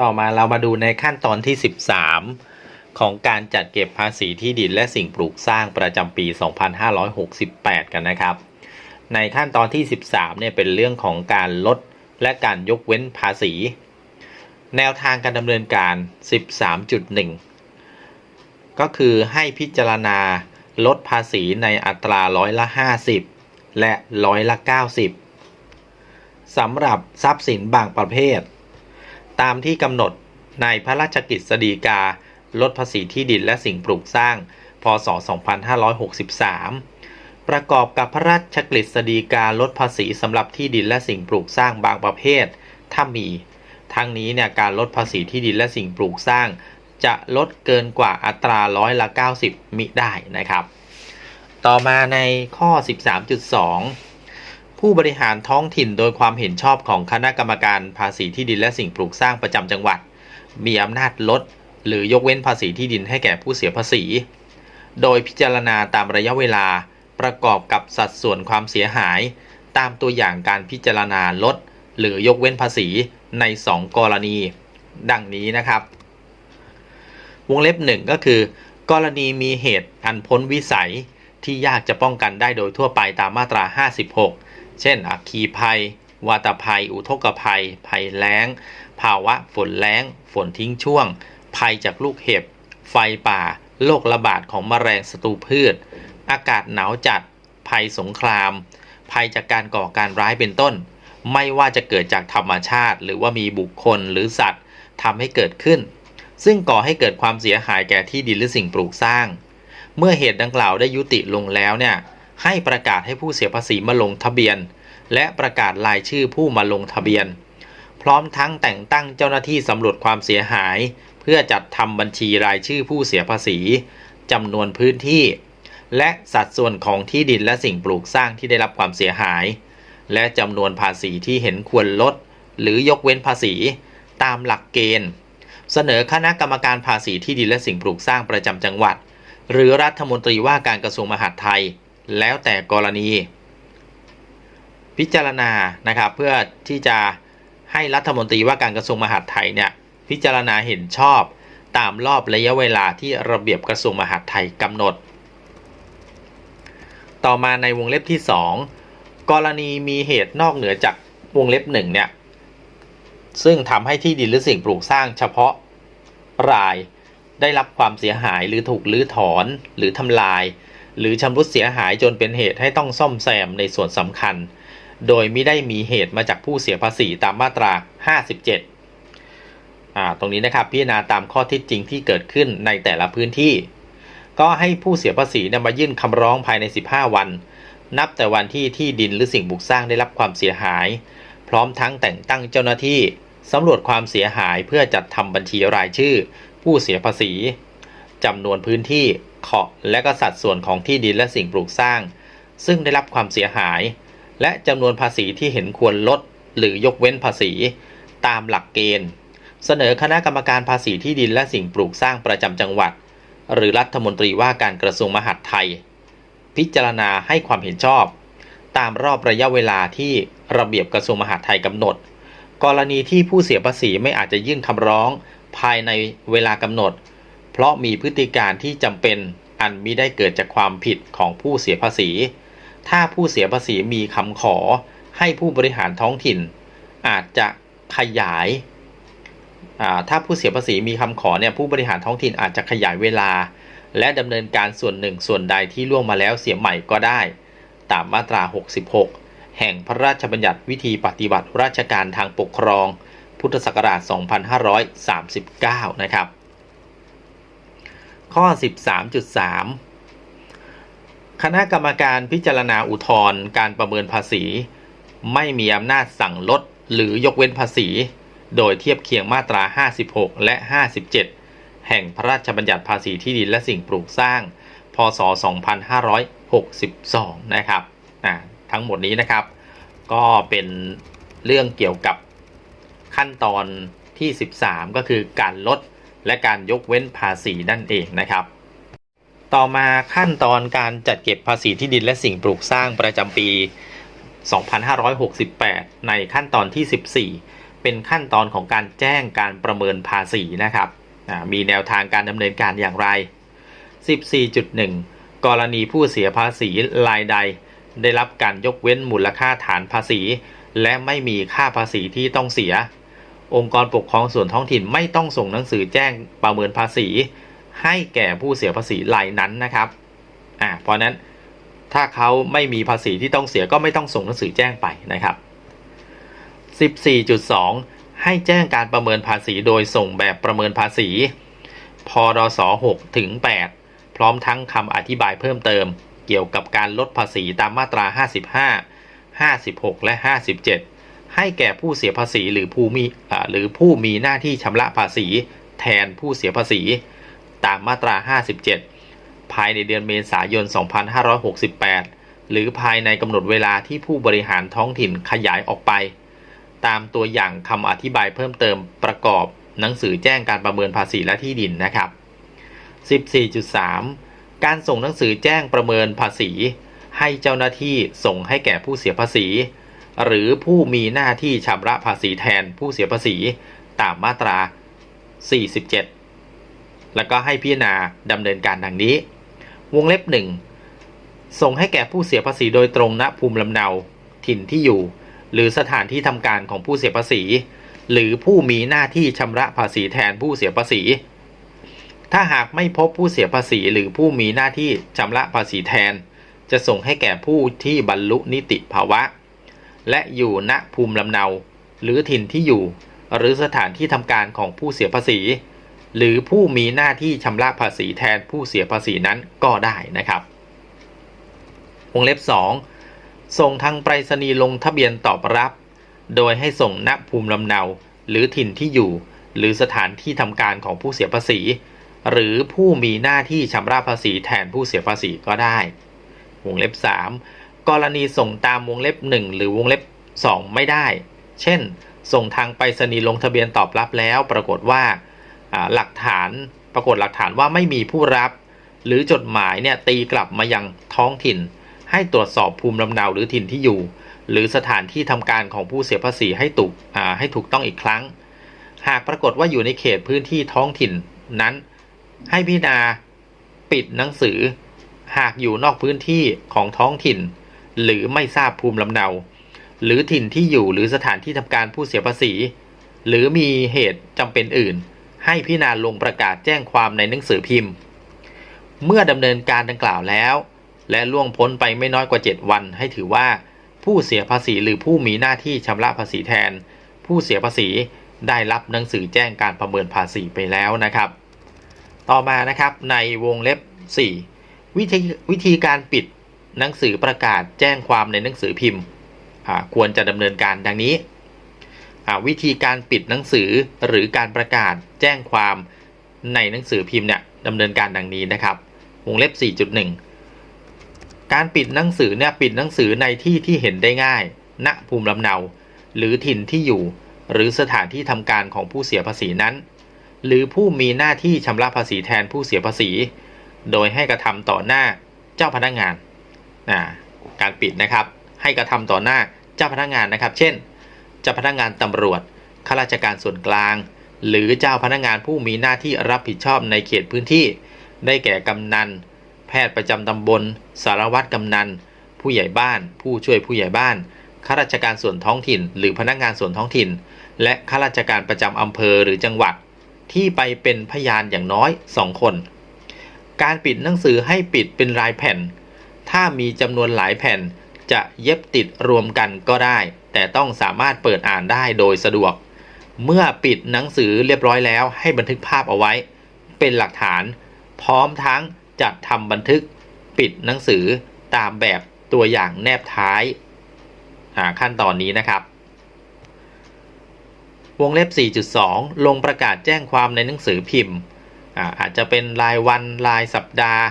ต่อมาเรามาดูในขั้นตอนที่ 13 ของการจัดเก็บภาษีที่ดินและสิ่งปลูกสร้างประจำปี 2568 กันนะครับ ในขั้นตอนที่ 13เนี่ยเป็นเรื่องของการลดและการยกเว้นภาษี แนวทางการดำเนินการ 13.1 ก็คือให้พิจารณาลดภาษีในอัตราร้อยละ 50 และร้อยละ 90สำหรับทรัพย์สินบางประเภท ตามที่กำหนดในพระราชกฤษฎีกา ลดภาษีที่ดินและสิ่งปลูกสร้าง พศ 2563 ประกอบกับพระราชกฤษฎีกาลดภาษีสำหรับที่ดินและสิ่งปลูกสร้างบางประเภท ถ้ามี ทั้งนี้เนี่ยการลดภาษีที่ดินและสิ่งปลูกสร้าง จะลดเกินกว่าอัตราร้อยละ 90 มิได้นะครับ ต่อมาในข้อ 13.2 ผู้บริหารท้องถิ่นโดยความเห็นชอบของคณะกรรมการภาษีที่ดินและสิ่งปลูกสร้างประจำจังหวัด มีอำนาจลด หรือยกเว้นภาษีที่ดินให้แก่ผู้เสียภาษี โดยพิจารณาตามระยะเวลาประกอบกับสัดส่วนความเสียหาย ตามตัวอย่างการพิจารณาลด หรือยกเว้นภาษีใน 2 กรณี ดังนี้นะครับ วงเล็บหนึ่งก็คือ กรณีมีเหตุอันพ้นวิสัยที่ยากจะป้องกันได้โดยทั่วไปตามมาตรา 56 เช่นอัคคีภัย วาตภัย อุทกภัย ภัยแล้ง ภาวะฝนแล้ง ฝนทิ้งช่วง ภัยจากลูกเห็บ ไฟป่า โรคระบาดของแมลงศัตรูพืช อากาศหนาวจัด ภัยสงคราม ภัยจากการก่อการร้ายเป็นต้น ไม่ว่าจะเกิดจากธรรมชาติ หรือว่ามีบุคคลหรือสัตว์ทำให้เกิดขึ้น ซึ่งก่อให้เกิดความเสียหายแก่ที่ดินหรือสิ่งปลูกสร้าง เมื่อเหตุดังกล่าวได้ยุติลงแล้วเนี่ย ให้ประกาศให้ผู้เสียภาษีมาลงทะเบียน และประกาศรายชื่อผู้มาลงทะเบียน พร้อมทั้งแต่งตั้งเจ้าหน้าที่สำรวจความเสียหาย เพื่อจัดทำบัญชีรายชื่อผู้เสียภาษีจำนวนพื้นที่ และสัดส่วนของที่ดินและสิ่งปลูกสร้างที่ได้รับความเสียหาย และจำนวนภาษีที่เห็นควรลด หรือยกเว้นภาษีตามหลักเกณฑ์ เสนอคณะกรรมการภาษีที่ดินและสิ่งปลูกสร้างประจำจังหวัด หรือรัฐมนตรีว่าการกระทรวงมหาดไทย แล้วแต่กรณี พิจารณานะครับเพื่อที่จะให้รัฐมนตรีว่าการกระทรวงมหาดไทยเนี่ยพิจารณาเห็นชอบตามรอบระยะเวลาที่ระเบียบกระทรวงมหาดไทยกำหนด ต่อมาในวงเล็บที่ 2 กรณีมีเหตุนอกเหนือจากวงเล็บหนึ่งเนี่ยซึ่งทำให้ที่ดินหรือสิ่งปลูกสร้างเฉพาะรายได้รับความเสียหายหรือถูกลื้อถอนหรือทำลาย หรือชำรุดเสียหายจนเป็นเหตุให้ต้องซ่อมแซมในส่วนสำคัญ โดยไม่ได้มีเหตุมาจากผู้เสียภาษีตามมาตรา 57าตรงนี้นะครับพิจารณาตามข้อเท็จจริงที่เกิดขึ้นในแต่ละพื้นที่ ก็ให้ผู้เสียภาษีนำมายื่นคำร้องภายใน 15 วัน นับแต่วันที่ที่ดินหรือสิ่งปลูกสร้างได้รับความเสียหาย พร้อมทั้งแต่งตั้งเจ้าหน้าที่สำรวจความเสียหายเพื่อจัดทำบัญชีรายชื่อ ผู้เสียภาษีจำนวนพื้นที่ ขาะและก็สัดส่วนของที่ดินและสิ่งปลูกสร้าง ซึ่งได้รับความเสียหาย และจำนวนภาษีที่เห็นควรลด หรือยกเว้นภาษี ตามหลักเกณฑ์ เสนอคณะกรรมการภาษีที่ดินและสิ่งปลูกสร้างประจำจังหวัด หรือรัฐมนตรีว่าการกระทรวงมหาดไทย พิจารณาให้ความเห็นชอบ ตามรอบระยะเวลาที่ระเบียบกระทรวงมหาดไทยกำหนด กรณีที่ผู้เสียภาษีไม่อาจจะยื่นคำร้อง ภายในเวลากำหนด เพราะมีพฤติการที่จำเป็นอันมิได้เกิดจากความผิดของผู้เสียภาษี ถ้าผู้เสียภาษีมีคำขอให้ผู้บริหารท้องถิ่น อาจจะขยายาถ้าผู้เสียภาษีมีคำขอเนี่ยผู้บริหารท้องถิ่นอาจจะขยายเวลา และดำเนินการส่วนหนึ่งส่วนใดที่ล่วงมาแล้วเสียใหม่ก็ได้ ตามมาตรา 66 แห่งพระราชบัญญัติวิธีปฏิบัติราชการทางปกครอง พุทธศักราช 2539 นะครับ ข้อ 13.3 คณะกรรมการพิจารณาอุทธรณ์การประเมินภาษี ไม่มีอำนาจสั่งลดหรือยกเว้นภาษี โดยเทียบเคียงมาตรา 56 และ 57 แห่งพระราชบัญญัติภาษีที่ดินและสิ่งปลูกสร้าง พศ 2562 นะครับทั้งหมดนี้นะครับ ก็เป็นเรื่องเกี่ยวกับขั้นตอนที่ 13 ก็คือการลด และการยกเว้นภาษีนั่นเองนะครับ ต่อมาขั้นตอนการจัดเก็บภาษีที่ดินและสิ่งปลูกสร้างประจำปี 2568 ในขั้นตอนที่ 14 เป็นขั้นตอนของการแจ้งการประเมินภาษีนะครับมีแนวทางการดำเนินการอย่างไร 14.1 กรณีผู้เสียภาษีรายใด ได้รับการยกเว้นมูลค่าฐานภาษี และไม่มีค่าภาษีที่ต้องเสีย องค์กรปกครองส่วนท้องถิ่นไม่ต้องส่งหนังสือแจ้งประเมินภาษี ให้แก่ผู้เสียภาษีรายนั้นนะครับอ่าเพราะนั้นถ้าเขาไม่มีภาษีที่ต้องเสียก็ไม่ต้องส่งหนังสือแจ้งไปนะครับ 14.2 ให้แจ้งการประเมินภาษีโดยส่งแบบประเมินภาษีพรศ6ถึง 8 พร้อมทั้งคำอธิบายเพิ่มเติม เกี่ยวกับการลดภาษีตามมาตรา 55 56 และ 57 ให้แก่ผู้เสียภาษีหรือผู้มีหรือผู้มีหน้าที่ชำระภาษี แทนผู้เสียภาษี ตามมาตรา 57 ภายในเดือนเมษายน 2568 หรือภายในกำหนดเวลาที่ผู้บริหารท้องถิ่นขยายออกไป ตามตัวอย่างคำอธิบายเพิ่มเติมประกอบหนังสือแจ้งการประเมินภาษีและที่ดินนะครับ 14.3 การส่งหนังสือแจ้งประเมินภาษี ให้เจ้าหน้าที่ส่งให้แก่ผู้เสียภาษี หรือผู้มีหน้าที่ชำระภาษีแทนผู้เสียภาษีตามมาตรา 47 แล้วก็ให้พิจารณาดำเนินการดังนี้ วงเล็บ 1 ส่งให้แก่ผู้เสียภาษีโดยตรงณภูมิลำเนาถิ่นที่อยู่ หรือสถานที่ทำการของผู้เสียภาษี หรือผู้มีหน้าที่ชำระภาษีแทนผู้เสียภาษี ถ้าหากไม่พบผู้เสียภาษีหรือผู้มีหน้าที่ชำระภาษีแทน จะส่งให้แก่ผู้ที่บรรลุนิติภาวะ และอยู่ณภูมิลำเนา หรือถิ่นที่อยู่ หรือสถานที่ทำการของผู้เสียภาษี หรือผู้มีหน้าที่ชำระภาษีแทนผู้เสียภาษีนั้นก็ได้นะครับวงเล็บ 2 ส่งทางไปรษณีย์ลงทะเบียนตอบรับ โดยให้ส่งณภูมิลำเนา หรือถิ่นที่อยู่ หรือสถานที่ทำการของผู้เสียภาษี หรือผู้มีหน้าที่ชำระภาษีแทนผู้เสียภาษีก็ได้วงเล็บ 3 กรณีส่งตามวงเล็บ 1 หรือวงเล็บ 2 ไม่ได้ เช่น ส่งทางไปรษณีย์ลงทะเบียนตอบรับแล้ว ปรากฏว่าหลักฐานปรากฏหลักฐานว่าไม่มีผู้รับ หรือจดหมายเนี่ยตีกลับมายังท้องถิ่น ให้ตรวจสอบภูมิลำเนาหรือถิ่นที่อยู่ หรือสถานที่ทำการของผู้เสียภาษีให้ถูกให้ถูกต้องอีกครั้ง หากปรากฏว่าอยู่ในเขตพื้นที่ท้องถิ่นนั้น ให้พิจารณาปิดหนังสือ หากอยู่นอกพื้นที่ของท้องถิ่น หรือไม่ทราบภูมิลำเนา หรือถิ่นที่อยู่หรือสถานที่ทำการผู้เสียภาษี หรือมีเหตุจำเป็นอื่น ให้พิจารณาลงประกาศแจ้งความในหนังสือพิมพ์ เมื่อดำเนินการดังกล่าวแล้ว และล่วงพ้นไปไม่น้อยกว่า 7 วัน ให้ถือว่า ผู้เสียภาษีหรือผู้มีหน้าที่ชำระภาษีแทน ผู้เสียภาษีได้รับหนังสือแจ้งการประเมินภาษีไปแล้วนะครับ ต่อมานะครับในวงเล็บ 4 วิธีวิธีการปิด หนังสือประกาศแจ้งความในหนังสือพิมพ์ ควรจะดำเนินการดังนี้ วิธีการปิดหนังสือหรือการประกาศแจ้งความในหนังสือพิมพ์เนี่ยดำเนินการดังนี้นะครับ วงเล็บ 4.1 การปิดหนังสือเนี่ยปิดหนังสือในที่ที่เห็นได้ง่าย ณ ภูมิลำเนา หรือถิ่นที่อยู่ หรือสถานที่ทำการของผู้เสียภาษีนั้น หรือผู้มีหน้าที่ชำระภาษีแทนผู้เสียภาษี โดยให้กระทำต่อหน้าเจ้าพนักงาน การปิดนะครับ ให้กระทำต่อหน้าเจ้าพนักงานนะครับ เช่น เจ้าพนักงานตำรวจ ข้าราชการส่วนกลาง หรือเจ้าพนักงานผู้มีหน้าที่รับผิดชอบในเขตพื้นที่ ได้แก่กำนัน แพทย์ประจำตำบล สารวัตรกำนัน ผู้ใหญ่บ้าน ผู้ช่วยผู้ใหญ่บ้าน ข้าราชการส่วนท้องถิ่น หรือพนักงานส่วนท้องถิ่น และข้าราชการประจำอำเภอหรือจังหวัด ที่ไปเป็นพยานอย่างน้อย 2 คน การปิดหนังสือให้ปิดเป็นรายแผ่น ถ้ามีจำนวนหลายแผ่นจะเย็บติดรวมกันก็ได้ แต่ต้องสามารถเปิดอ่านได้โดยสะดวก เมื่อปิดหนังสือเรียบร้อยแล้วให้บันทึกภาพเอาไว้ เป็นหลักฐาน พร้อมทั้งจัดทำบันทึกปิดหนังสือตามแบบตัวอย่างแนบท้ายาขั้นตอนนี้นะครับ วงเล็บ 4.2 ลงประกาศแจ้งความในหนังสือพิมพ์อาอาจจะเป็นรายวันรายสัปดาห์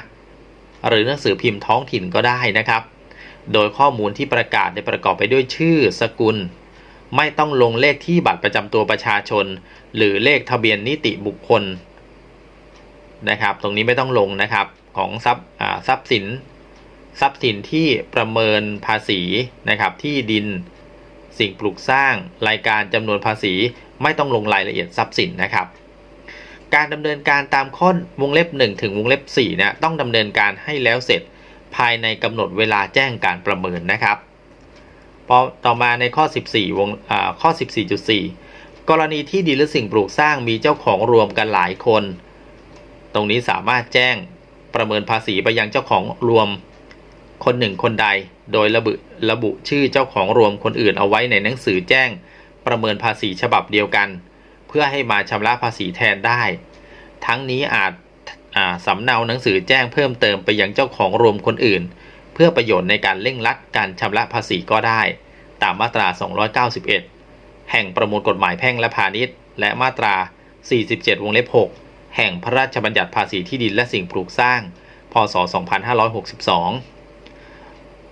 หรือหนังสือพิมพ์ท้องถิ่นก็ได้นะครับ โดยข้อมูลที่ประกาศได้ประกอบไปด้วยชื่อ สกุล ไม่ต้องลงเลขที่บัตรประจำตัวประชาชน หรือเลขทะเบียนนิติบุคคลนะครับ ตรงนี้ไม่ต้องลงนะครับของทรัพย์ทรัพย์สิน ทรัพย์สินที่ประเมินภาษีนะครับ ที่ดินสิ่งปลูกสร้างรายการจำนวนภาษี ไม่ต้องลงรายละเอียดทรัพย์สินนะครับ การดำเนินการตามข้อวงเล็บ 1 ถึงวงเล็บ4เนี่ยต้องดำเนินการให้แล้วเสร็จภายในกำหนดเวลาแจ้งการประเมินนะครับพอต่อมาในข้อ 14 วงอ่าข้อ 14.4 กรณีที่ดินหรือสิ่งปลูกสร้างมีเจ้าของรวมกันหลายคน ตรงนี้สามารถแจ้งประเมินภาษีไปยังเจ้าของรวมคนหนึ่งคนใด โดยระบุระบุชื่อเจ้าของรวมคนอื่นเอาไว้ในหนังสือแจ้งประเมินภาษีฉบับเดียวกัน เพื่อให้มาชำระภาษีแทนได้ ทั้งนี้อาจอาสำเนาหนังสือแจ้งเพิ่มเติมไปยังเจ้าของรวมคนอื่น เพื่อประโยชน์ในการเร่งรัดการชำระภาษีก็ได้ ตามมาตรา 291 แห่งประมวลกฎหมายแพ่งและพาณิชย์ และมาตรา 47 วงเล็บ 6 แห่งพระราชบัญญัติภาษีที่ดินและสิ่งปลูกสร้าง พศ 2562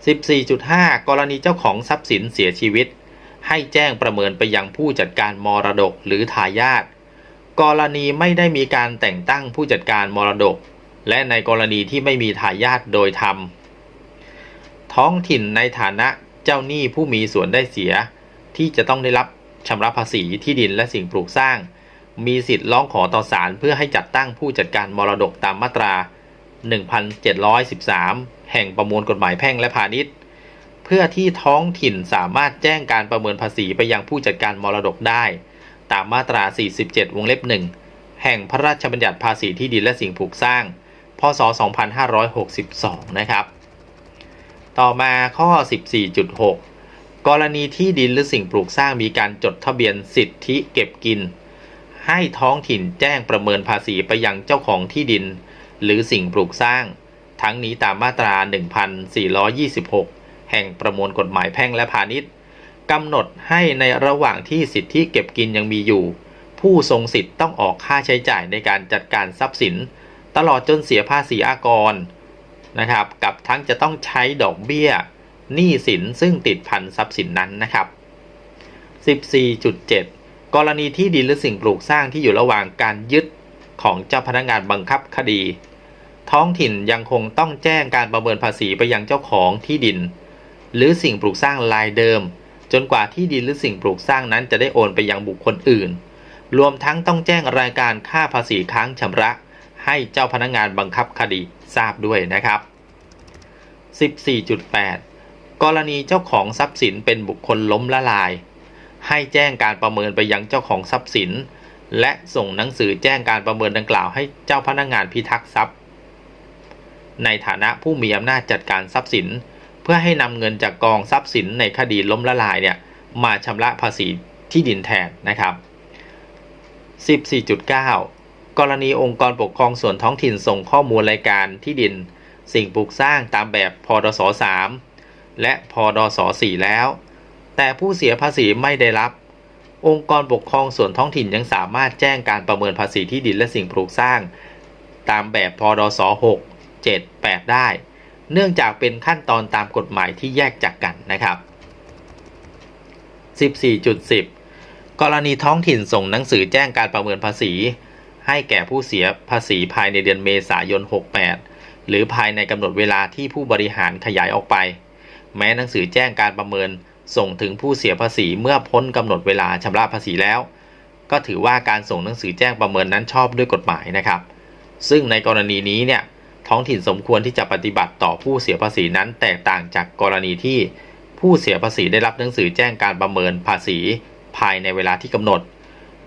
14.5 กรณีเจ้าของทรัพย์สินเสียชีวิต ให้แจ้งประเมินไปยังผู้จัดการมรดกหรือทายาทกรณีไม่ได้มีการแต่งตั้งผู้จัดการมรดก และในกรณีที่ไม่มีทายาทโดยธรรม ท้องถิ่นในฐานะเจ้าหนี้ผู้มีส่วนได้เสีย ที่จะต้องได้รับชำระภาษีที่ดินและสิ่งปลูกสร้าง มีสิทธิ์ร้องขอต่อศาลเพื่อให้จัดตั้งผู้จัดการมรดกตามมาตรา 1713 แห่งประมวลกฎหมายแพ่งและพาณิชย์ เพื่อที่ท้องถิ่นสามารถแจ้งการประเมินภาษีไปยังผู้จัดการมรดกได้ ตามมาตรา 47 วงเล็บ1แห่งพระราชบัญญัติภาษีที่ดินและสิ่งปลูกสร้าง พศ 2562 นะครับ ต่อมาข้อ 14.6 กรณีที่ดินหรือสิ่งปลูกสร้างมีการจดทะเบียนสิทธิเก็บกิน ให้ท้องถิ่นแจ้งประเมินภาษีไปยังเจ้าของที่ดิน หรือสิ่งปลูกสร้าง ทั้งนี้ตามมาตรา 1426 แห่งประมวลกฎหมายแพ่งและพาณิชย์กำหนดให้ในระหว่างที่สิทธิเก็บกินยังมีอยู่ ผู้ทรงสิทธิ์ต้องออกค่าใช้จ่ายในการจัดการทรัพย์สิน ตลอดจนเสียภาษีอากรนะครับกับทั้งจะต้องใช้ดอกเบี้ยหนี้สินซึ่งติดพันทรัพย์สินนั้นนะครับ 14.7 กรณีที่ดินหรือสิ่งปลูกสร้างที่อยู่ระหว่างการยึดของเจ้าพนักงานบังคับคดี ท้องถิ่นยังคงต้องแจ้งการประเมินภาษีไปยังเจ้าของที่ดิน หรือสิ่งปลูกสร้างรายเดิม จนกว่าที่ดินหรือสิ่งปลูกสร้างนั้นจะได้โอนไปยังบุคคลอื่น รวมทั้งต้องแจ้งรายการค่าภาษีค้างชำระ ให้เจ้าพนักงานบังคับคดีทราบด้วยนะครับ 14.8 กรณีเจ้าของทรัพย์สินเป็นบุคคลล้มละลาย ให้แจ้งการประเมินไปยังเจ้าของทรัพย์สิน และส่งหนังสือแจ้งการประเมินดังกล่าวให้เจ้าพนักงานพิทักษ์ทรัพย์ ในฐานะผู้มีอำนาจจัดการทรัพย์สิน เพื่อให้นำเงินจากกองทรัพย์สินในคดีล้มละลายเนี่ยมาชำระภาษีที่ดินแทนนะครับ 14.9 กรณีองค์กรปกครองส่วนท้องถิ่นส่งข้อมูลรายการที่ดิน สิ่งปลูกสร้างตามแบบพดส3และพดส4แล้ว แต่ผู้เสียภาษีไม่ได้รับ องค์กรปกครองส่วนท้องถิ่นยังสามารถแจ้งการประเมินภาษีที่ดินและสิ่งปลูกสร้าง ตามแบบพดส6 7 8 ได้ เนื่องจากเป็นขั้นตอนตามกฎหมายที่แยกจากกันนะครับ 14.10 กรณีท้องถิ่นส่งหนังสือแจ้งการประเมินภาษี ให้แก่ผู้เสียภาษีภายในเดือนเมษายน 68 หรือภายในกำหนดเวลาที่ผู้บริหารขยายออกไป แม้หนังสือแจ้งการประเมินส่งถึงผู้เสียภาษีเมื่อพ้นกำหนดเวลาชำระภาษีแล้ว ก็ถือว่าการส่งหนังสือแจ้งประเมินนั้นชอบด้วยกฎหมายนะครับ ซึ่งในกรณีนี้เนี่ย ท้องถิ่นสมควรที่จะปฏิบัติต่อผู้เสียภาษีนั้นแตกต่างจากกรณีที่ผู้เสียภาษีได้รับหนังสือแจ้งการประเมินภาษีภายในเวลาที่กำหนด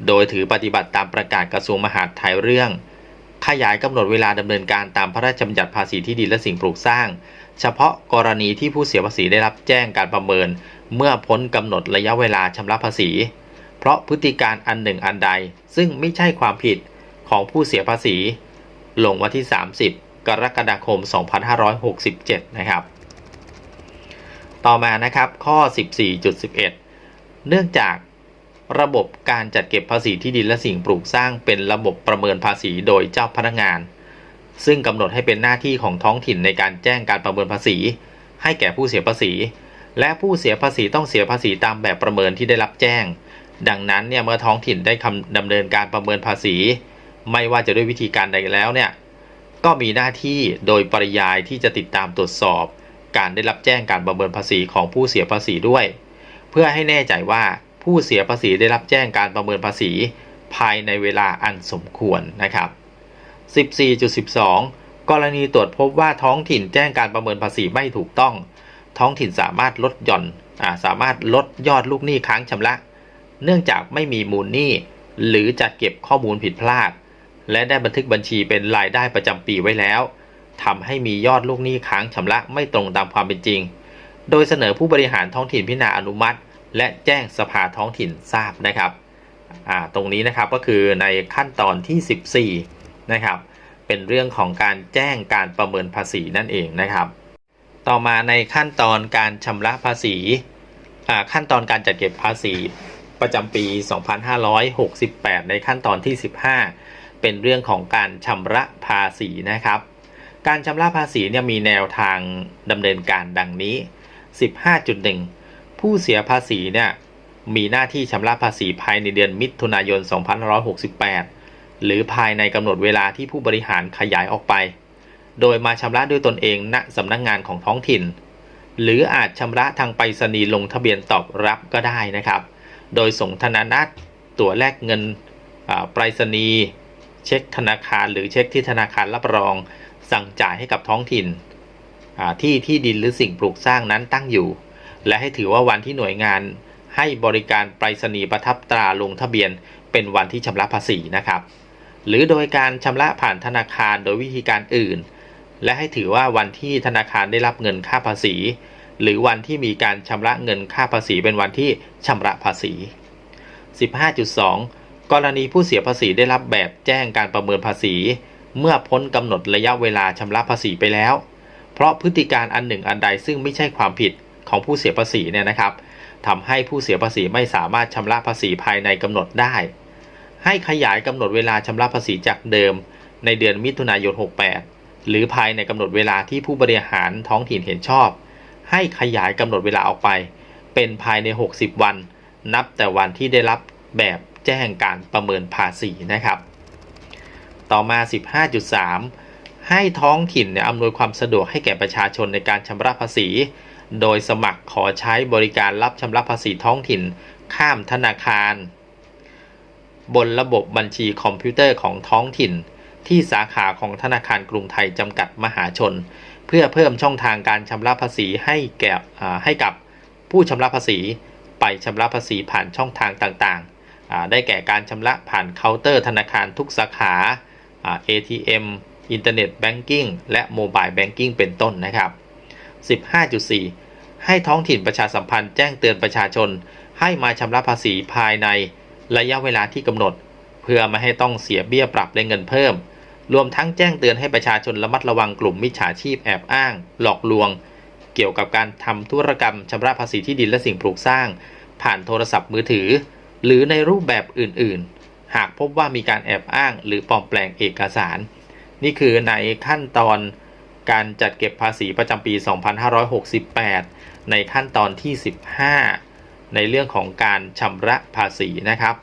โดยถือปฏิบัติตามประกาศกระทรวงมหาดไทยเรื่อง ขยายกำหนดเวลาดำเนินการตามพระราชบัญญัติภาษีที่ดินและสิ่งปลูกสร้าง เฉพาะกรณีที่ผู้เสียภาษีได้รับแจ้งการประเมิน เมื่อพ้นกำหนดระยะเวลาชำระภาษี เพราะพฤติการอันหนึ่งอันใดซึ่งไม่ใช่ความผิดของผู้เสียภาษี ลงวันที่ 30 กรกฎาคม 2567 นะครับ ต่อมานะครับข้อ 14.11 เนื่องจากระบบการจัดเก็บภาษีที่ดินและสิ่งปลูกสร้างเป็นระบบประเมินภาษีโดยเจ้าพนักงาน ซึ่งกำหนดให้เป็นหน้าที่ของท้องถิ่นในการแจ้งการประเมินภาษี ให้แก่ผู้เสียภาษี และผู้เสียภาษีต้องเสียภาษีตามแบบประเมินที่ได้รับแจ้ง ดังนั้นเนี่ยเมื่อท้องถิ่นได้คำดำเนินการประเมินภาษี ไม่ว่าจะด้วยวิธีการใดแล้วเนี่ย ก็มีหน้าที่โดยปริยายที่จะติดตามตรวจสอบ การได้รับแจ้งการประเมินภาษีของผู้เสียภาษีด้วย เพื่อให้แน่ใจว่าผู้เสียภาษีได้รับแจ้งการประเมินภาษี ภายในเวลาอันสมควรนะครับ 14.12 กรณีตรวจพบว่าท้องถิ่นแจ้งการประเมินภาษีไม่ถูกต้อง ท้องถิ่นสามารถลดหย่อนอสามารถลดยอดลูกหนี้ค้างชำระ เนื่องจากไม่มีมูลหนี้หรือจัดเก็บข้อมูลผิดพลาด และได้บันทึกบัญชีเป็นรายได้ประจำปีไว้แล้วทำให้มียอดลูกหนี้ค้างชำระไม่ตรงตามความเป็นจริง โดยเสนอผู้บริหารท้องถิ่นพิจารณาอนุมัติ และแจ้งสภาท้องถิ่นทราบนะครับตรงนี้นะครับก็คือในขั้นตอนที่ 14 นะครับ เป็นเรื่องของการแจ้งการประเมินภาษีนั่นเองนะครับ ต่อมาในขั้นตอนการชำระภาษีขั้นตอนการจัดเก็บภาษีประจำปี 2568 ในขั้นตอนที่ 15 เป็นเรื่องของการชำระภาษีนะครับ การชำระภาษีเนี่ยมีแนวทางดำเนินการดังนี้ 15.1 ผู้เสียภาษีเนี่ยมีหน้าที่ชำระภาษีภายในเดือนมิถุนายน 2568 หรือภายในกำหนดเวลาที่ผู้บริหารขยายออกไป โดยมาชำระด้วยตนเองณสำนักงงานของท้องถิ่น หรืออาจชำระทางไปรษณีย์ลงทะเบียนตอบรับก็ได้นะครับ โดยส่งธนานัตตั๋วแลกเงินไปรษณีย์ เช็คธนาคารหรือเช็คที่ธนาคารรับรอง สั่งจ่ายให้กับท้องถิ่นที่ที่ดินหรือสิ่งปลูกสร้างนั้นตั้งอยู่ และให้ถือว่าวันที่หน่วยงานให้บริการไปรษณีย์ประทับตราลงทะเบียน เป็นวันที่ชำระภาษีนะครับ หรือโดยการชำระผ่านธนาคารโดยวิธีการอื่น และให้ถือว่าวันที่ธนาคารได้รับเงินค่าภาษี หรือวันที่มีการชำระเงินค่าภาษีเป็นวันที่ชำระภาษี 15.2 กรณีผู้เสียภาษีได้รับแบบแจ้งการประเมินภาษี เมื่อพ้นกำหนดระยะเวลาชำระภาษีไปแล้ว เพราะพฤติการอันหนึ่งอันใดซึ่งไม่ใช่ความผิดของผู้เสียภาษีเนี่ยนะครับทำให้ผู้เสียภาษีไม่สามารถชำระภาษีภายในกำหนดได้ ให้ขยายกำหนดเวลาชำระภาษีจากเดิม ในเดือนมิถุนายน 68 หรือภายในกำหนดเวลาที่ผู้บริหารท้องถิ่นเห็นชอบ ให้ขยายกำหนดเวลาออกไป เป็นภายใน 60 วัน นับแต่วันที่ได้รับแบบแจ้งการประเมินภาษีนะครับ ต่อมา 15.3 ให้ท้องถิ่นเนี่ยอำนวยความสะดวกให้แก่ประชาชนในการชำระภาษี โดยสมัครขอใช้บริการรับชำระภาษีท้องถิ่นข้ามธนาคาร บนระบบบัญชีคอมพิวเตอร์ของท้องถิ่น ที่สาขาของธนาคารกรุงไทยจำกัดมหาชน เพื่อเพิ่มช่องทางการชำระภาษีให้แก่ให้กับผู้ชำระภาษี ไปชำระภาษีผ่านช่องทางต่างๆ ได้แก่การชำระผ่านเคาน์เตอร์ธนาคารทุกสาขา ATM อินเทอร์เน็ตแบงกิ้งและโมบายแบงกิ้งเป็นต้นนะครับ 15.4 ให้ท้องถิ่นประชาสัมพันธ์แจ้งเตือนประชาชน ให้มาชำระภาษีภายในระยะเวลาที่กำหนด เพื่อไม่ให้ต้องเสียเบี้ยปรับและเงินเพิ่ม รวมทั้งแจ้งเตือนให้ประชาชนระมัดระวังกลุ่มมิจฉาชีพแอบอ้าง หลอกลวง เกี่ยวกับการทำธุรกรรมชำระภาษีที่ดินและสิ่งปลูกสร้าง ผ่านโทรศัพท์มือถือ หรือในรูปแบบอื่นๆ หากพบว่ามีการแอบอ้างหรือปลอมแปลงเอกสาร นี่คือในขั้นตอนการจัดเก็บภาษีประจำปี 2568 ในขั้นตอนที่ 15 ในเรื่องของการชำระภาษีนะครับ